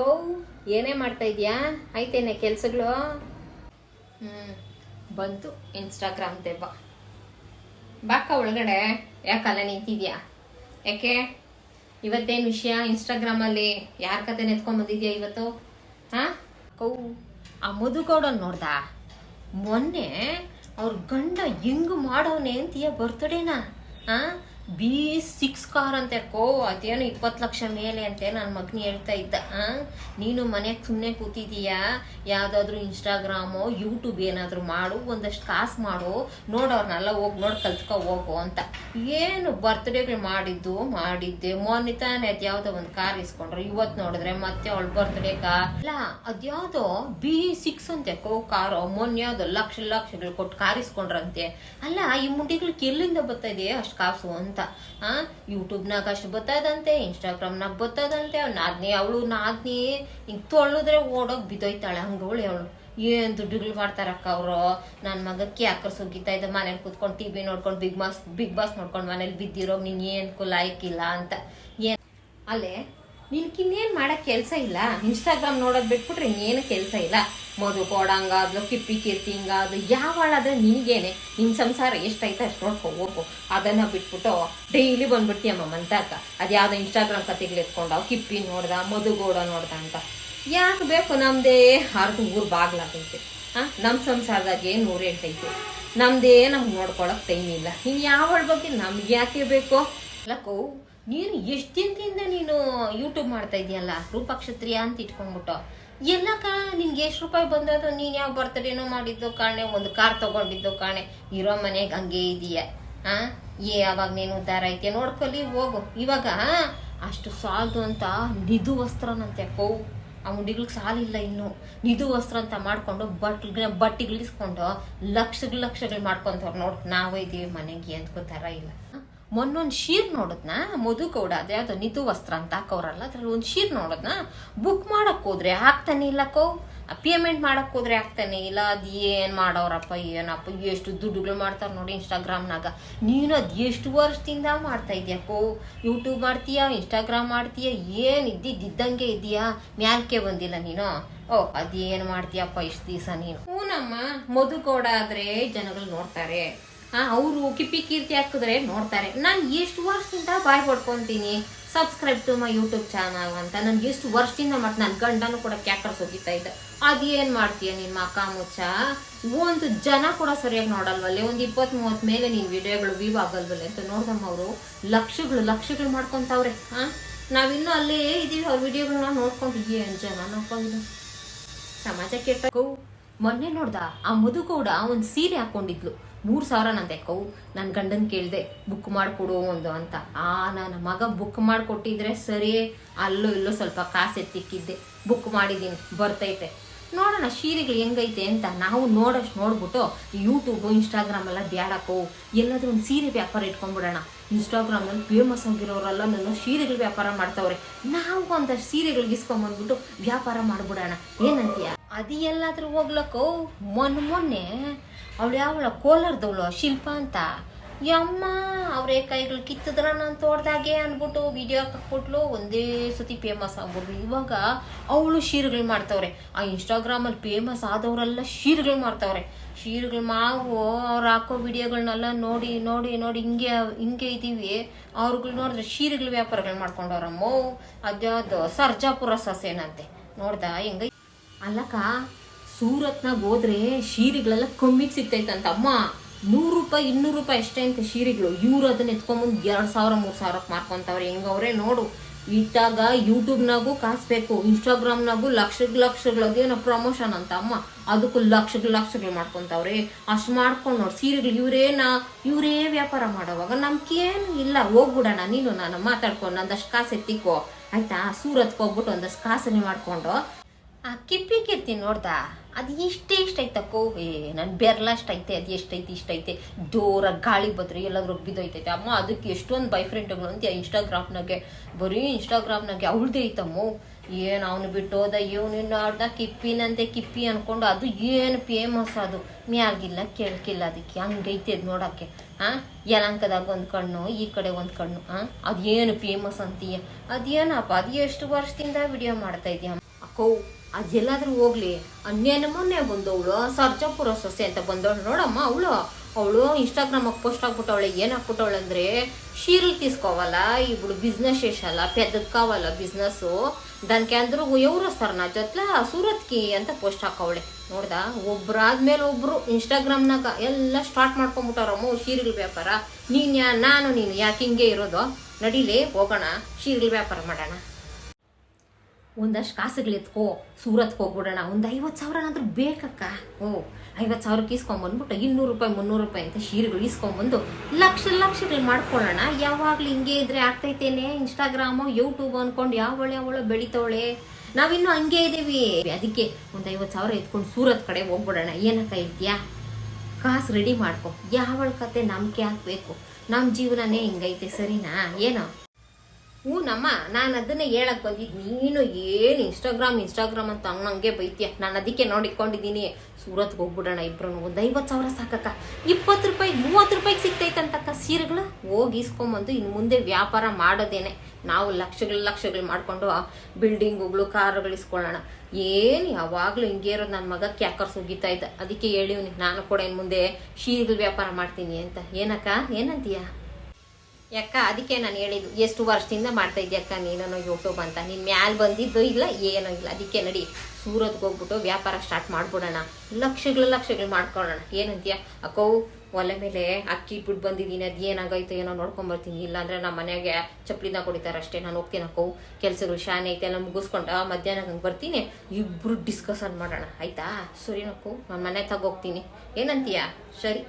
ಕೋ ಏನೇ ಮಾಡ್ತಾ ಇದೀಯಾ? ಆಯ್ತೇನೆ ಕೆಲ್ಸಗಳು? ಹ್ಞೂ ಬಂತು ಇನ್ಸ್ಟಾಗ್ರಾಮ್ ದೆಬ್ಬ ಬಾಕ ಒಳಗಡೆ. ಯಾಕಲ್ಲ ನಿಂತಿದ್ಯಾ? ಯಾಕೆ? ಇವತ್ತೇನು ವಿಷಯ? ಇನ್ಸ್ಟಾಗ್ರಾಮಲ್ಲಿ ಯಾರ ಕತೆ ನೆತ್ಕೊಂಡ್ ಬಂದಿದ್ಯಾ ಇವತ್ತು? ಹಾ? ಕೌ. ಆ ಮಧುಗೌಡನ್ ನೋಡ್ದ? ಮೊನ್ನೆ ಅವ್ರ ಗಂಡ ಹೆಂಗ್ ಮಾಡವನೆ ಅಂತೀಯ ಬರ್ತಡೇನಾ ಆ ಬಿ ಸಿಕ್ಸ್ ಕಾರ್ ಅಂತೆ ಕೋ ಅದೇನು ಇಪ್ಪತ್ತು ಲಕ್ಷ ಮೇಲೆ ಅಂತ ನನ್ನ ಮಗ್ನಿ ಹೇಳ್ತಾ ಇದ್ದ. ನೀನು ಮನೆಗೆ ಸುಮ್ಮನೆ ಕೂತಿದೀಯಾ? ಯಾವುದಾದ್ರೂ ಇನ್ಸ್ಟಾಗ್ರಾಮು ಯೂಟ್ಯೂಬ್ ಏನಾದರೂ ಮಾಡು, ಒಂದಷ್ಟು ಕಾಸು ಮಾಡು. ನೋಡೋರ್ನೆಲ್ಲ ಹೋಗಿ, ನೋಡಿ ಕಲ್ತ್ಕೊ ಹೋಗು ಅಂತ. ಏನು ಬರ್ತ್ಡೇಗಳು ಮಾಡಿದ್ದು? ಮಾಡಿದ್ದೆ. ಮೊನ್ನೆ ತಾನೇ ಅದು ಯಾವುದೋ ಒಂದು ಕಾರ್ ಇಸ್ಕೊಂಡ್ರು. ಇವತ್ತು ನೋಡಿದ್ರೆ ಮತ್ತೆ ಅವಳು ಬರ್ತ್ಡೇ ಕಾ ಇಲ್ಲ ಅದ್ಯಾವುದೋ ಬಿ ಸಿಕ್ಸ್ ಅಂತೆ ಕೋ ಕಾರು? ಮೊನ್ನೆ ಯಾವ್ದೋ ಲಕ್ಷ ಲಕ್ಷಗಳು ಕೊಟ್ಟು ಕಾರ್ ಇಸ್ಕೊಂಡ್ರಂತೆ. ಅಲ್ಲ, ಈ ಮುಂಡಿಗಳಿಗೆ ಎಲ್ಲಿಂದ ಬರ್ತಾ ಇದೆ ಅಷ್ಟು ಕಾಸು ಅಂತ? ಆ ಯೂಟ್ಯೂಬ್ನಾಗ ಅಷ್ಟು ಇನ್‌ಸ್ಟಾಗ್ರಾಮ್ ಇನ್ಸ್ಟಾಗ್ರಾಮ್ನಾಗ ಬತ್ತದಂತೆ ನಾದ್ನಿ, ಅವಳು ನಾದ್ನಿ. ಹಿಂಗ್ ತೊಳ್ಳಿದ್ರೆ ಓಡೋಗಿ ಬಿದ್ದೋಯ್ತಾಳೆ ಹಂಗವಳು ಅವಳು ಏನ್ ದುಡ್ಡುಗಳು ಮಾಡ್ತಾರಕ್ಕ ಅವರು? ನನ್ನ ಮಗಕ್ಕೆ ಯಾಕರ್ ಸುಗ್ಗಿತಾ ಇದ್ದ ಮನೇಲಿ ಕೂತ್ಕೊಂಡು ಟಿ ವಿ ನೋಡ್ಕೊಂಡು ಬಿಗ್ ಬಾಸ್ ಬಿಗ್ ಬಾಸ್ ನೋಡ್ಕೊಂಡು ಮನೇಲಿ ಬಿದ್ದಿರೋ ನೀನ್ ಲೈಕ್ ಇಲ್ಲ ಅಂತ. ಏನ್ ಅಲ್ಲೇ ನಿನ್ಕಿನ್ನೇನು ಮಾಡಕ್ ಕೆಲಸ ಇಲ್ಲ? ಇನ್ಸ್ಟಾಗ್ರಾಮ್ ನೋಡೋದು ಬಿಟ್ಬಿಟ್ರೆ ಇನ್ನೇನು ಕೆಲಸ ಇಲ್ಲ. ಮಧು ಕೊಡಂಗಾದ್ಲು, ಕಿಪ್ಪಿ ಕೀರ್ತಿ ಹಿಂಗಾದ್ಲು ಯಾವಾಳಾದ್ರೆ ನಿನಗೇನೆ ನಿನ್ನ ಸಂಸಾರ ಎಷ್ಟೈತೆ ಅಷ್ಟು ನೋಡ್ಕೊ, ಹೋಗು. ಅದನ್ನ ಬಿಟ್ಬಿಟ್ಟು ಡೈಲಿ ಬಂದ್ಬಿಡ್ತೀಯಮ್ಮ ಮಂತಾಕ ಅದ್ಯಾವುದೋ ಇನ್ಸ್ಟಾಗ್ರಾಮ್ ಕತೆಗಳು ಕಿಪ್ಪಿ ನೋಡ್ದ ಮಧುಗೌಡ ನೋಡ್ದ ಅಂತ. ಯಾಕೆ ಬೇಕು ನಮ್ದೇ? ಅರ್ಧ ಊರು ಬಾಗ್ಲಾಗೈತೆ ಆ ನಮ್ಮ ಸಂಸಾರದಾಗ ಏನು ನೂರು ಎಂಟೈತೆ ನಮ್ದೇ ನಮ್ಗೆ ನೋಡ್ಕೊಳಕ್ ಟೈಮ್ ಇಲ್ಲ. ಇನ್ನು ಯಾವಳ ಬಗ್ಗೆ ನಮ್ಗೆ ಯಾಕೆ ಬೇಕು? ಲಕ್ಕೋ ನೀನು ಎಷ್ಟು ದಿನದಿಂದ ನೀನು ಯೂಟ್ಯೂಬ್ ಮಾಡ್ತಾ ಇದೆಯಲ್ಲ? ರೂಪಕ್ಷತ್ರಿಯ ಅಂತ ಇಟ್ಕೊಂಡ್ಬಿಟ್ಟು. ಎಲ್ಲಕ್ಕ ನಿನ್ಗೆ ಎಷ್ಟು ರೂಪಾಯಿ ಬಂದದು ನೀನು ಯಾವ ಬರ್ತಡೇನೋ ಮಾಡಿದ್ದು ಕಾಣೆ, ಒಂದು ಕಾರ್ ತಗೊಂಡಿದ್ದು ಕಾಣೆ. ಇರೋ ಮನೆಗೆ ಹಂಗೆ ಇದೀಯ. ಆ? ಏ, ಅವಾಗ ನೀನು ಉದ್ದಾರ ಐತೆ ನೋಡ್ಕೊಲಿ, ಹೋಗು. ಇವಾಗ ಅಷ್ಟು ಸಾಲದು ಅಂತ ನಿಧು ವಸ್ತ್ರನಂತೆ ಕೋ ಆ ಮುಂಡಿಗಳಿಗೆ ಸಾಲಿಲ್ಲ ಇನ್ನು. ನಿಧು ವಸ್ತ್ರ ಅಂತ ಮಾಡ್ಕೊಂಡು ಬಟ್ ಬಟ್ಟೆಗಳಿಸ್ಕೊಂಡು ಲಕ್ಷಗಳು ಲಕ್ಷಗಳು ಮಾಡ್ಕೊಂತವ್ರು ನೋಡ್. ನಾವೇ ಇದೀವಿ ಮನೆಗೆ ಅಂದ್ಕೋತಾರ ಇಲ್ಲ. ಮೊನ್ನೊಂದು ಶೀರ್ ಗೌಡ ಆದರೆ ಅದು ನಿಧು ವಸ್ತ್ರ ಅಂತ ಹಾಕೋರಲ್ಲ ಅದ್ರಲ್ಲಿ ಒಂದು ಶೀರ್ ನೋಡಿದ್ನ? ಬುಕ್ ಮಾಡಕ್ ಹೋದ್ರೆ ಆಗ್ತಾನೆ ಇಲ್ಲ ಕೋ ಪೇಮೆಂಟ್ ಮಾಡಕ್ ಹೋದ್ರೆ ಆಗ್ತಾನೆ ಇಲ್ಲ, ಅದು ಏನ್ ಮಾಡೋರಪ್ಪ, ಏನಪ್ಪ, ಎಷ್ಟು ದುಡ್ಡುಗಳು ಮಾಡ್ತಾರ ನೋಡಿ ಇನ್ಸ್ಟಾಗ್ರಾಮ್ನಾಗ ನೀನು ಅದು ಎಷ್ಟು ವರ್ಷದಿಂದ ಮಾಡ್ತಾ ಇದೆಯಪ್ಪೋ ಯೂಟ್ಯೂಬ್ ಮಾಡ್ತೀಯಾ? ಇನ್ಸ್ಟಾಗ್ರಾಮ್ ಮಾಡ್ತೀಯಾ? ಏನ್ ಇದ್ದಿದ್ದಂಗೆ ಇದೆಯಾ ಮ್ಯಾಲ್ಕೆ ಬಂದಿಲ್ಲ ನೀನು? ಓ ಅದೇನು ಮಾಡ್ತೀಯಪ್ಪ ಇಷ್ಟು ದಿವಸ ನೀನು? ಹೂನಮ್ಮ ಮಧುಗೌಡ ಆದ್ರೆ ಜನಗಳು ನೋಡ್ತಾರೆ. ಹಾ, ಅವರು ಕಿಪ್ಪಿ ಕೀರ್ತಿ ಹಾಕಿದ್ರೆ ನೋಡ್ತಾರೆ. ನಾನು ಎಷ್ಟು ವರ್ಷದಿಂದ ಬಾಯ್ ಪಡ್ಕೊತೀನಿ subscribe to my YouTube channel ಅಂತ. ನನ್ಗೆ ಎಷ್ಟು ವರ್ಷದಿಂದ ಮತ್ತೆ ನನ್ನ ಗಂಡನೂ ಕೂಡ ಕ್ಯಾಕರ್ಸ್ ಹೋಗಿತಾ ಇದ್ದ. ಅದೇನು ಮಾಡ್ತೀಯ ನಿಮ್ಮ ಮಕ ಮುಚ್ಚ? ಒಂದು ಜನ ಕೂಡ ಸರಿಯಾಗಿ ನೋಡಲ್ವಲ್ಲೇ? ಒಂದು ಇಪ್ಪತ್ತು ಮೂವತ್ತು ಮೇಲೆ ನೀನು ವಿಡಿಯೋಗಳು ವ್ಯೂ ಆಗಲ್ವಲ್ಲ ಅಂತ ನೋಡ್ದಮ್ಮ ಅವರು ಲಕ್ಷಗಳು ಲಕ್ಷಗಳು ಮಾಡ್ಕೊಂತಾವ್ರೆ, ಹಾ? ನಾವಿನ್ನೂ ಅಲ್ಲೇ ಇದೀವಿ, ಅವ್ರ ವಿಡಿಯೋಗಳನ್ನ ನೋಡ್ಕೊಂಡು ಏನ್ ಜನ ನೋಡ್ಕೊಂಡು ಸಮಾಜ ಕೆಟ್ಟ ಮೊನ್ನೆ ನೋಡ್ದ, ಆ ಮುದುಗೌಡ ಒಂದು ಸೀರೆ ಹಾಕೊಂಡಿದ್ಲು. ಮೂರು ಸಾವಿರ ನಂತೆ ಕೌ ನನ್ನ ಗಂಡನ್ ಕೇಳಿದೆ, ಬುಕ್ ಮಾಡಿಕೊಡು ಒಂದು ಅಂತ. ಆ, ನನ್ನ ಮಗ ಬುಕ್ ಮಾಡಿಕೊಟ್ಟಿದ್ರೆ ಸರಿ, ಅಲ್ಲೋ ಇಲ್ಲೋ ಸ್ವಲ್ಪ ಕಾಸು ಎತ್ತಿಕ್ಕಿದ್ದೆ. ಬುಕ್ ಮಾಡಿದ್ದೀನಿ ಬರ್ತೈತೆ. ನೋಡೋಣ ಸೀರೆಗಳು ಹೆಂಗೈತೆ ಅಂತ ನಾವು ನೋಡೋಷ್ಟು ನೋಡ್ಬಿಟ್ಟು ಯೂಟ್ಯೂಬು ಇನ್ಸ್ಟಾಗ್ರಾಮ್ ಎಲ್ಲ ಬ್ಯಾಡಕ್ಕೋ ಎಲ್ಲಾದರೂ ಒಂದು ಸೀರೆ ವ್ಯಾಪಾರ ಇಟ್ಕೊಂಡ್ಬಿಡೋಣ. ಇನ್ಸ್ಟಾಗ್ರಾಮಲ್ಲಿ ಫೇಮಸ್ ಆಗಿರೋರೆಲ್ಲ ನನ್ನ ಸೀರೆಗಳು ವ್ಯಾಪಾರ ಮಾಡ್ತಾವ್ರೆ. ನಾವು ಅಂತ ಸೀರೆಗಳು ಇಸ್ಕೊಂಬಂದ್ಬಿಟ್ಟು ವ್ಯಾಪಾರ ಮಾಡ್ಬಿಡೋಣ. ಏನಂತೀಯ? ಅದು ಎಲ್ಲಾದರೂ ಹೋಗ್ಲಕ್ಕೋ? ಮೊನ್ನೆ ಮೊನ್ನೆ ಅವಳು ಯಾವಳ? ಕೋಲಾರದವಳು, ಶಿಲ್ಪ ಅಂತ. ಯಮ್ಮ ಅವ್ರೆ ಕೈಗಳು ಕಿತ್ತಿದ್ರ ನಾನು ತೋಡ್ದಾಗೆ ಅಂದ್ಬಿಟ್ಟು ವಿಡಿಯೋ ಹಾಕ್ಬಿಟ್ಲು. ಒಂದೇ ಸತಿ ಫೇಮಸ್ ಆಗ್ಬಿಟ್ಲು. ಇವಾಗ ಅವಳು ಶೀರ್ಗಳು ಮಾಡ್ತವ್ರೆ. ಆ ಇನ್ಸ್ಟಾಗ್ರಾಮಲ್ಲಿ ಫೇಮಸ್ ಆದವರೆಲ್ಲ ಶೀರ್ಗಳು ಮಾಡ್ತವ್ರೆ. ಶೀರ್ಗಳು ಮಾವು, ಅವ್ರು ಹಾಕೋ ವಿಡಿಯೋಗಳನ್ನೆಲ್ಲ ನೋಡಿ ನೋಡಿ ನೋಡಿ ಹಿಂಗೆ ಹಿಂಗೆ ಇದ್ದೀವಿ. ಅವ್ರುಗಳು ನೋಡಿದ್ರೆ ಶೀರ್ಗಳು ವ್ಯಾಪಾರಗಳು ಮಾಡ್ಕೊಂಡವ್ರಮ್ಮ ಅದ್ಯಾವ್ದು ಸರ್ಜಾಪುರ ಸೊಸೆನಂತೆ ನೋಡ್ದ ಹೆಂಗ ಅಲ್ಲಕ್ಕ ಸೂರತ್ನಾಗ ಹೋದ್ರೆ ಶೀರಿಗಳೆಲ್ಲ ಕಮ್ಮಿಗೆ ಸಿಗ್ತೈತಂತ, ಅಮ್ಮ. ನೂರು ರೂಪಾಯಿ, ಇನ್ನೂರು ರೂಪಾಯಿ ಅಷ್ಟೇ ಅಂತ ಶೀರಿಗಳು. ಇವ್ರು ಅದನ್ನ ಎತ್ಕೊಂಬಂದು ಎರಡು ಸಾವಿರ, ಮೂರು ಸಾವಿರಕ್ಕೆ ಮಾರ್ಕೊಂತವ್ರೆ. ಹೆಂಗವ್ರೆ, ನೋಡು. ಇಟ್ಟಾಗ ಯೂಟ್ಯೂಬ್ನಾಗೂ ಕಾಸ್ಬೇಕು, ಇನ್ಸ್ಟಾಗ್ರಾಮ್ನಾಗೂ ಲಕ್ಷ ಲಕ್ಷಗಳು ಅದೇನೋ ಪ್ರಮೋಷನ್ ಅಂತ, ಅಮ್ಮ. ಅದಕ್ಕೂ ಲಕ್ಷ ಲಕ್ಷಗಳು ಮಾಡ್ಕೊತಾವ್ರೆ. ಅಷ್ಟು ಮಾಡ್ಕೊಂಡು ನೋಡಿ. ಸೀರೆಗಳು ಇವರೇನ ಇವರೇ ವ್ಯಾಪಾರ ಮಾಡೋವಾಗ ನಮ್ಗೇನು ಇಲ್ಲ. ಹೋಗ್ಬಿಡೋಣ, ನೀನು ನಾನು ಮಾತಾಡ್ಕೊಂಡು ಒಂದಷ್ಟು ಕಾಸು ಎತ್ತಿಕೋ. ಆಯ್ತಾ? ಸೂರತ್ಗೆ ಹೋಗ್ಬಿಟ್ಟು ಒಂದಷ್ಟು ಕಾಸನ್ನು ಮಾಡ್ಕೊಂಡು ಆ ಕಿಪ್ಪಿ ಕೀರ್ತಿ ನೋಡ್ದ? ಅದು ಇಷ್ಟೇ ಇಷ್ಟ ಕೋವೆ? ಏ ನನ್ನ ಬೆರ್ಲಷ್ಟು ಐತೆ, ಅದು ಎಷ್ಟೈತೆ ಇಷ್ಟೈತೆ ಜೋರಾಗಿ ಗಾಳಿ ಬಂದ್ರೆ ಎಲ್ಲಾದ್ರೂ ಬಿದ್ದೋಯ್ತೈತೆ. ಅಮ್ಮ, ಅದಕ್ಕೆ ಎಷ್ಟೊಂದು ಬೈ ಫ್ರೆಂಡ್ಗಳು ಅಂತ ಇನ್ಸ್ಟಾಗ್ರಾಮ್ನಾಗೆ ಬರೀ ಇನ್ಸ್ಟಾಗ್ರಾಮ್ನಾಗೆ ಅವಳದೇ ಐತಮ್ಮ. ಏನು ಅವನು ಬಿಟ್ಟೋದ ಹೋದ ಇವನು ನೋಡ್ದ ಕಿಪ್ಪಿನಂತೆ ಕಿಪ್ಪಿ ಅನ್ಕೊಂಡು ಅದು ಏನು ಫೇಮಸ್ ಅದು. ಮ್ಯಾಗಿಲ್ಲ, ಕೆಳಕಿಲ್ಲ ಅದಕ್ಕೆ. ಹಂಗೈತೆ ಅದು ನೋಡೋಕ್ಕೆ. ಹಾಂ ಯಲಂಕದಾಗ ಒಂದು ಕಣ್ಣು, ಈ ಕಡೆ ಒಂದು ಕಣ್ಣು. ಹಾಂ ಅದೇನು ಫೇಮಸ್ ಅಂತೀಯ? ಅದೇನಪ್ಪ, ಅದು ಎಷ್ಟು ವರ್ಷದಿಂದ ವಿಡಿಯೋ ಮಾಡ್ತಾ ಇದೆಯಮ್ಮ ಅಕ್ಕೋ ಅದೆಲ್ಲಾದ್ರೂ ಹೋಗ್ಲಿ. ಅನ್ಯನ ಮೊನ್ನೆ ಬಂದವಳು ಸರ್ಜಾಪುರ ಸೊಸೆ ಅಂತ ಬಂದವಳು ನೋಡಮ್ಮ ಅವಳು. ಅವಳು ಇನ್ಸ್ಟಾಗ್ರಾಮಾಗ ಪೋಸ್ಟ್ ಹಾಕ್ಬಿಟ್ಟವಳೆ. ಏನು ಹಾಕ್ಬಿಟ್ಟವಳೆ ಅಂದರೆ షీరలు తీసుకోవాలా ఇప్పుడు ಬಿಸ್ನೆಸ್ చేసేయాలా పెద్దది ಬಿಸ್ನೆಸ್ಸು ದನ್ಕೆ దానికి అందరూ ಸರ್ వస్తారు నా జొట్ల సూరత్కి అంత ಹಾಕವಳೆ. ನೋಡ್ದ? ಒಬ್ರಾದ್ಮೇಲೆ ಒಬ್ರು ಇನ್ಸ್ಟಾಗ್ರಾಮ್ನಾಗ ಎಲ್ಲ ಸ್ಟಾರ್ಟ್ ಮಾಡ್ಕೊಂಬಿಟ್ಟವ್ರಮ್ಮ ಶೀರಿಲ್ ವ್ಯಾಪಾರ. ನೀನು ಯಾ, ನಾನು, ನೀನು ಯಾಕೆ ಹಿಂಗೆ ಇರೋದು? ನಡೀಲಿ, ಹೋಗೋಣ ಶೀರಿಲ್ ವ್ಯಾಪಾರ ಮಾಡೋಣ. ಒಂದಷ್ಟು ಕಾಸುಗಳು ಎತ್ಕೋ ಸೂರತ್ಗೆ ಹೋಗ್ಬಿಡೋಣ ಒಂದು ಐವತ್ತು ಸಾವಿರನಾದ್ರೂ ಬೇಕಕ್ಕ? ಓ, ಐವತ್ತು ಸಾವಿರಕ್ಕೆ ಇಸ್ಕೊಂಬಂದ್ಬಿಟ್ಟು ಇನ್ನೂರು ರೂಪಾಯಿ, ಮುನ್ನೂರು ರೂಪಾಯಿ ಅಂತ ಶೀರುಗಳು ಇಸ್ಕೊಂಬಂದು ಲಕ್ಷ ಲಕ್ಷಗಳು ಮಾಡ್ಕೊಳ್ಳೋಣ ಯಾವಾಗಲೂ ಹಿಂಗೆ ಇದ್ರೆ ಆಗ್ತೈತೇನೆ. ಇನ್ಸ್ಟಾಗ್ರಾಮು ಯೂಟ್ಯೂಬ್ ಅನ್ಕೊಂಡು ಯಾವಳೆ ಅವಳು ಬೆಳಿತವಳೆ? ನಾವಿನ್ನೂ ಹಂಗೆ ಇದ್ದೀವಿ ಅದಕ್ಕೆ ಒಂದು ಐವತ್ತು ಸಾವಿರ ಎತ್ಕೊಂಡು ಸೂರತ್ ಕಡೆ ಹೋಗ್ಬಿಡೋಣ. ಏನಕ್ಕ ಇದೆಯಾ? ಕಾಸು ರೆಡಿ ಮಾಡ್ಕೊ. ಯಾವಳ ಕತೆ ನಂಬಿಕೆ ಹಾಕ್ಬೇಕು ನಮ್ಮ ಜೀವನನೇ ಹಿಂಗೈತೆ, ಸರಿನಾ? ಏನೋ? ಹ್ಞೂ ನಮ್ಮ ನಾನು ಅದನ್ನೇ ಹೇಳಕ್ ಬಂದಿದ್ದು ನೀನು ಏನು ಇನ್ಸ್ಟಾಗ್ರಾಮ್ ಇನ್ಸ್ಟಾಗ್ರಾಮ್ ಅಂತ ಅನ್ನಂಗೆ ಬೈತೀಯ? ನಾನು ಅದಕ್ಕೆ ನೋಡಿಕೊಂಡಿದ್ದೀನಿ. ಸೂರತ್ಗೆ ಹೋಗ್ಬಿಡೋಣ ಇಬ್ರು ಒಂದು ಐವತ್ತು ಸಾವಿರ ಸಾಕಕ್ಕ. ಇಪ್ಪತ್ತು ರೂಪಾಯಿ, ಮೂವತ್ತು ರೂಪಾಯಿಗೆ ಸಿಗ್ತೈತಂತಕ್ಕ ಸೀರೆಗಳು? ಹೋಗಿ ಇಸ್ಕೊಂಬಂದು ಇನ್ನು ಮುಂದೆ ವ್ಯಾಪಾರ ಮಾಡೋದೇನೆ. ನಾವು ಲಕ್ಷಗಳು ಲಕ್ಷಗಳು ಮಾಡಿಕೊಂಡು ಬಿಲ್ಡಿಂಗುಗಳು, ಕಾರುಗಳು ಇಸ್ಕೊಳ್ಳೋಣ. ಏನು ಯಾವಾಗಲೂ ಹಿಂಗೆ ಇರೋದು ನನ್ನ ಮಗ ಕ್ಯಾಕರ್ಸ್ ಉಗಿತಾ ಇದ್ದ. ಅದಕ್ಕೆ ಹೇಳಿವ್ನಿ ನಾನು ಕೂಡ ಇನ್ನು ಮುಂದೆ ಶೀರೆಗಳು ವ್ಯಾಪಾರ ಮಾಡ್ತೀನಿ ಅಂತ. ಏನಕ್ಕ? ಏನಂತೀಯ? ಯಾಕ? ಅದಕ್ಕೆ ನಾನು ಹೇಳಿದ್ದು, ಎಷ್ಟು ವರ್ಷದಿಂದ ಮಾಡ್ತಾ ಇದ್ಯಕ್ಕ ನೀನೋ ಯೂಟ್ಯೂಬ್ ಅಂತ. ನಿನ್ನ ಮ್ಯಾಲ್ ಬಂದಿದ್ದು ಇಲ್ಲ, ಏನೋ ಇಲ್ಲ. ಅದಕ್ಕೆ ನಡಿ, ಸೂರತ್ಗೆ ಹೋಗ್ಬಿಟ್ಟು ವ್ಯಾಪಾರ ಸ್ಟಾರ್ಟ್ ಮಾಡ್ಬಿಡೋಣ. ಲಕ್ಷಗಳು ಲಕ್ಷಗಳು ಮಾಡ್ಕೊಳ್ಳೋಣ. ಏನಂತೀಯ? ಅಕ್ಕವು ಒಲೆ ಮೇಲೆ ಅಕ್ಕಿ ಇಟ್ಬಿಟ್ಟು ಬಂದಿದ್ದೀನಿ, ಅದು ಏನಾಗೈತೆ ಏನೋ ನೋಡ್ಕೊಂಬರ್ತೀನಿ ಇಲ್ಲಾಂದ್ರೆ ನಮ್ಮ ಮನೆಗೆ ಚಪ್ಪಲಿನ ಕೊಡಿತಾರೆ ಅಷ್ಟೇ. ನಾನು ಹೋಗ್ತೀನಿ ಅಕ್ಕವು ಕೆಲಸಗಳು ಶಾನೆ ಐತೆ, ಎಲ್ಲ ಮುಗಿಸ್ಕೊಂಡು ಮಧ್ಯಾಹ್ನ ಹಂಗೆ ಬರ್ತೀನಿ. ಇಬ್ರು ಡಿಸ್ಕಸನ್ ಮಾಡೋಣ. ಆಯ್ತಾ? ಸರಿನಕ್ಕೋ, ನಾನು ಮನೆ ತಗೋಗ್ತೀನಿ. ಏನಂತೀಯ? ಸರಿ.